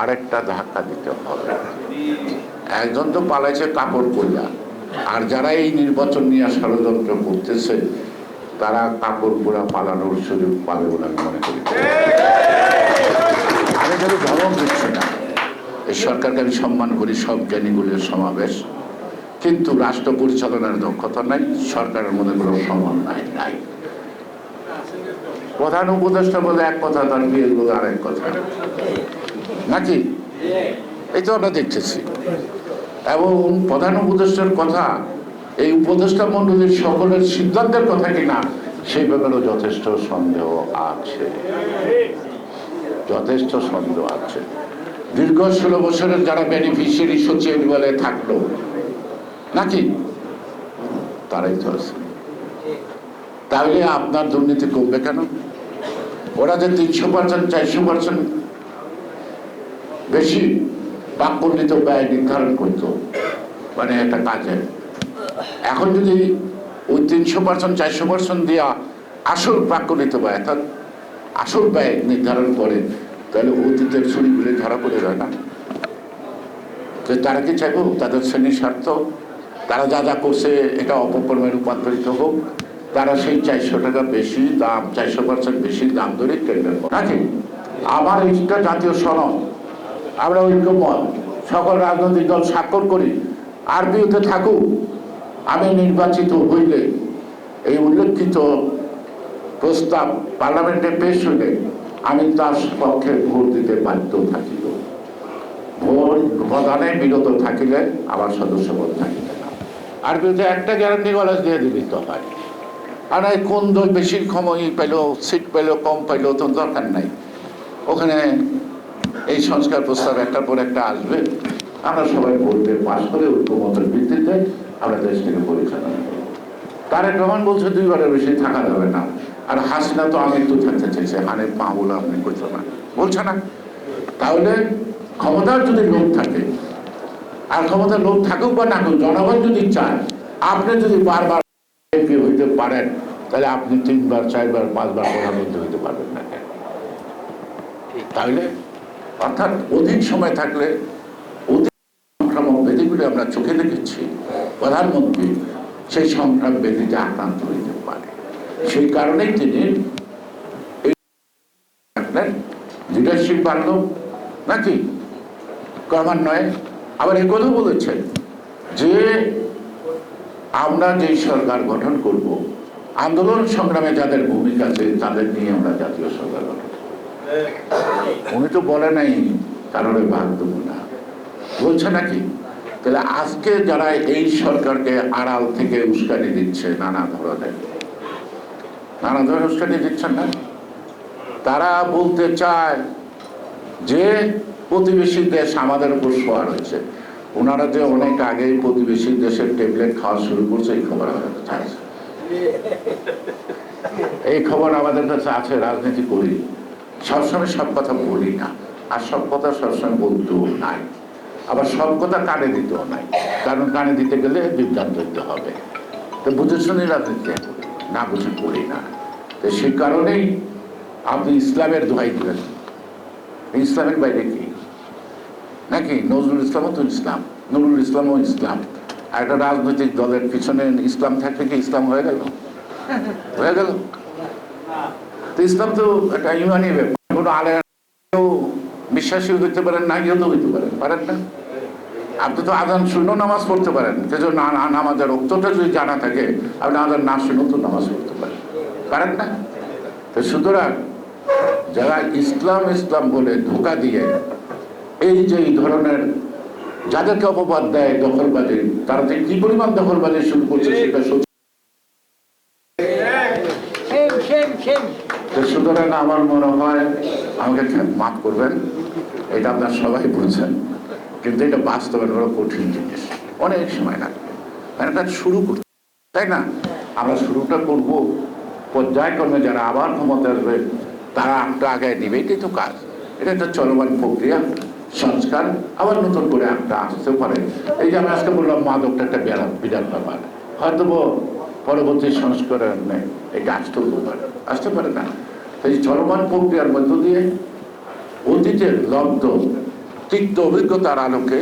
আরেকটা ধাক্কা দিতে হবে। একজন তো পালাইছে কাপড় কইয়া আর যারা এই নির্বাচন নিয়ে ষড়যন্ত্র করতেছে, তারা কাপড় পোড়া পালানোর সুযোগ পাবে বলে আমি মনে করি। আমি যদি ভ্রমণ দিচ্ছি না। এই সরকারকে আমি সম্মান করি, সব জ্ঞানীগুলির সমাবেশ। কিন্তু রাষ্ট্র পরিচালনার দক্ষতা নাই, সরকারের মধ্যে কোনো সমন্বয় নাই। প্রধান উপদেষ্টা বলে এক কথা, তার বিয়ে বলে আরেক কথা। নাকি? এই তো আমরা দেখতেছি। এবং প্রধান উপদেষ্টার কথা, এই উপদেষ্টা সকলের সিদ্ধান্তের কথা কিনা, সেই ব্যাপারেও যথেষ্ট সন্দেহ আছে। যথেষ্ট সন্দেহ আছে। দীর্ঘ ষোলো বছরের যারা বেনিফিশিয়ারি সচিব বলে থাকল, নাকি? তারাই তো আছে। তাহলে আপনার দুর্নীতি কমবে কেন? ওরা যে তিনশো পার্সেন্ট চারশো পার্সেন্ট বেশি বাক্যন্বিত ব্যয় নির্ধারণ করতো মানে একটা কাজে এখন যদি ওই তিনশো পার্সেন্ট চারশো পার্সেন্ট দেওয়া আসল প্রাক্কলিত ব্যয়, অর্থাৎ আসল ব্যয় নির্ধারণ করে, তাহলে অতীতের ছবিগুলি ধরা পড়ে যায় না? তো তারা কি চাইব? তাদের শ্রেণির স্বার্থ। তারা যা যা করছে, এটা অপকর্মে রূপান্তরিত হোক। তারা সেই চারশো টাকা বেশি দাম, চারশো পার্সেন্ট বেশি দাম ধরে টেন্ডার করে। নাকি আমার এইটা জাতীয় সনদ। আমরা ঐক্যমত। সকল রাজনৈতিক দল স্বাক্ষর করি। আর বিরুদ্ধে থাকুক। আমি নির্বাচিত হইলে এই উল্লেখিত প্রস্তাব পার্লামেন্টে পেশ হইলে আমি তার পক্ষে ভোট দিতে বাধ্য থাকিব। ভোট প্রদানে বিরত থাকিলে আমার সদস্য পদ থাকিবে না। আর বিরুদ্ধে একটা গ্যারান্টি কলেজ দিয়ে দিবি তো হয় আর কোন দল বেশি ক্ষমই পেল সিট পেল কম পেল, তো দরকার নাই। ওখানে এই সংস্কার প্রস্তাব একটার পর একটা আসবে। আমরা সবাই ভোটে পাশ করে ঐক্যমতের ভিত্তিতে আমরা দেশটাকে পরিচালনা করব। তারেক রহমান বলছে, দুইবারের বেশি থাকা যাবে না। আর হাসিনা তো আমি তো থাকতে চাইছে পা বলে আপনি করছ না। বলছে না। তাহলে ক্ষমতার যদি লোক থাকে, আর ক্ষমতার লোক থাকুক বা না জনগণ যদি চায়, আপনি যদি বারবার হইতে পারেন তাহলে আপনি তিনবার চারবার পাঁচবার প্রধানমন্ত্রী হইতে পারবেন না কেন? তাহলে অর্থাৎ অধিক সময় থাকলে অধিক সংক্রামক ব্যাধিগুলি আমরা চোখে দেখেছি। প্রধানমন্ত্রী সেই সংক্রাম ব্যাধিতে আক্রান্ত হইতে পারে। সেই কারণেই তিনি লিডারশিপ বাড়ল। নাকি? ক্রমান্বয়ে। আবার এ কথা বলেছেন যে আমরা যেই সরকার গঠন করব আন্দোলন সংগ্রামে যাদের ভূমিকা আছে, তাদের নিয়ে আমরা জাতীয় সরকার উনি তো বলে নাই কারণে ভাগ দেবো না। বলছে নাকি? তাহলে আজকে যারা এই সরকারকে আড়াল থেকে উস্কানি দিচ্ছে, নানা ধরনের। নানা ধরনের উস্কানি দিচ্ছেন না? তারা বলতে চায় যে প্রতিবেশী দেশ আমাদের উপর সোয়ার হয়েছে। ওনারা যে অনেক আগেই প্রতিবেশী দেশের ট্যাবলেট খাওয়া শুরু করছে, এই খবর আমাদের এই খবর আমাদের কাছে আছে, রাজনীতি করি। সবসময় সব কথা বলি না। আর সব কথা সবসময় বলতেও নাই। আবার সব কথা কানে দিতেও নাই। কারণ কানে দিতে গেলে বিভ্রান্ত হতে হবে। তো বুঝে শুনে রাজনীতি না বুঝে করি না। তো সেই কারণেই আপনি ইসলামের দোহাই দিলেন ইসলামের বাইরে কি? নাকি নজরুল ইসলামও তো ইসলাম। নুরুল ইসলামও ইসলাম। একটা রাজনৈতিক দলের পিছনে ইসলাম থাকলে কি ইসলাম হয়ে গেল? হয়ে গেল। তো ইসলাম তো একটা ইমানি ব্যাপার। কোনো আলে কেউ বিশ্বাসী হইতে পারেন না গিয়েও হইতে পারেন পারেন না? আপনি তো আজান শূন্য নামাজ পড়তে পারেন। না নামাজের অক্তটা যদি জানা থাকে, আপনি আদান না শুনেও তো নামাজ পড়তে পারেন। পারেন না? তো সুতরাং যারা ইসলাম ইসলাম বলে ধোকা দিয়ে এই যে এই ধরনের যাদেরকে অপবাদ দেয় দখলবাজি তারা যে কি পরিমাণ দখলবাজি শুরু করছে সেটা সত্যি. সুতরাং আমার মনে হয় আমাকে মাফ করবেন এটা আপনার সবাই বুঝছেন কিন্তু এটা বাস্তবে বড় কঠিন জিনিস অনেক সময় লাগবে। মানে এটা শুরু করতে তাই না? আমরা শুরুটা করব পর্যায়ক্রমে যারা আবার ক্ষমতা আসবে তারা একটা আগে নেবে এটাই তো কাজ। এটা একটা চলমান প্রক্রিয়া। সংস্কার, আবার নতুন করে একটা আসতেও পারে। এই যে আমি আজকে বললাম মাদকটা একটা বিরাট বিরাট ব্যাপার। হয়তো পরবর্তী সংস্করণ এটা আসতেও পারে আসতে পারে না। এই চলমান প্রক্রিয়ার মধ্য দিয়ে অতীতের লব্ধ, তিক্ত অভিজ্ঞতার আলোকে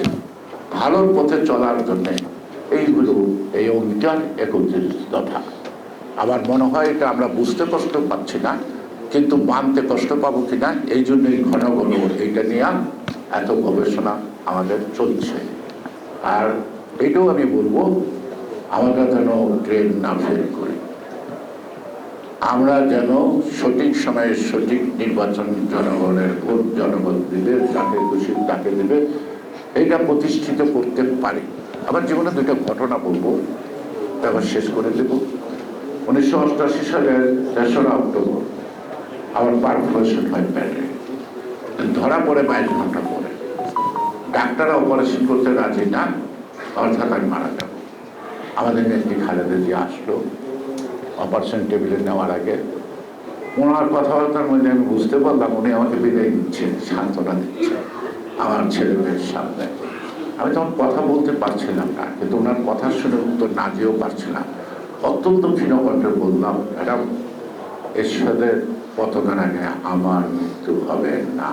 ভালোর পথে চলার জন্যে এইগুলো এই অঙ্গীকার একত্রিশ দফা আমার মনে হয় এটা আমরা বুঝতে কষ্ট পাচ্ছি না, কিন্তু মানতে কষ্ট পাবো কিনা, এই জন্যই ঘন ঘন এইটা নিয়ে এত গবেষণা আমাদের চলছে। আর এটাও আমি বলব, আমরা যেন ট্রেন না ফেল করি। আমরা যেন সঠিক সময়ে সঠিক নির্বাচন জনগণের ভোট জনগণ দিবে, যাকে খুশি তাকে দেবে, এটা প্রতিষ্ঠিত করতে পারি। আমার জীবনে দুটো ঘটনা বলব তারপর শেষ করে দেব। উনিশশো অষ্টাশি সালের তেসরা অক্টোবর, আমার পারফলেশন হয় প্যাটে ধরা পড়ে বাইশ ঘণ্টা পরে ডাক্তার অপারেশন করতে রাজি না অর্থাৎ আমি মারা যাব। আমাদের নেত্রী খালেদা দিয়ে আসলো অপারেশন টেবিলে নেওয়ার আগে। ওনার কথাবার্তার মধ্যে আমি বুঝতে পারলাম, উনি আমাকে বিদায় দিচ্ছেন সান্ত্বনা দিচ্ছেন আমার ছেলে মেয়ের সামনে। আমি তখন কথা বলতে পারছিলাম না, কিন্তু ওনার কথা শুনে উত্তর না দিয়েও পারছিলাম। অত্যন্ত ক্ষীণ কণ্ঠে বললাম, ম্যাডাম এরশাদের পতনের আগে আমার মৃত্যু হবে না?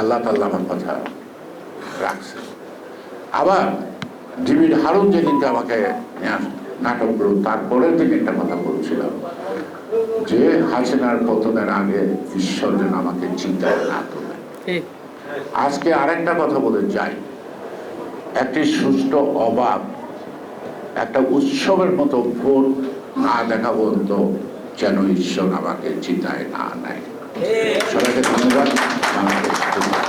আল্লাহ তাল্লাহ আমার কথা রাখছে। আবার ডিবির হারুন যেদিনকে আমাকে নাটক করল তারপরের দিন একটা কথা বলছিলাম যে হাসিনার পতনের আগে ঈশ্বর যেন আমাকে চিন্তা না তোলে ঠিক আজকে আরেকটা কথা বলে যাই। একটি সুষ্ঠু অবাক একটা উৎসবের মতো ভোট না দেখা পর্যন্ত যেন ঈশ্বর আমাকে চিন্তায় না নেয়। সবাইকে ধন্যবাদ। Thank you.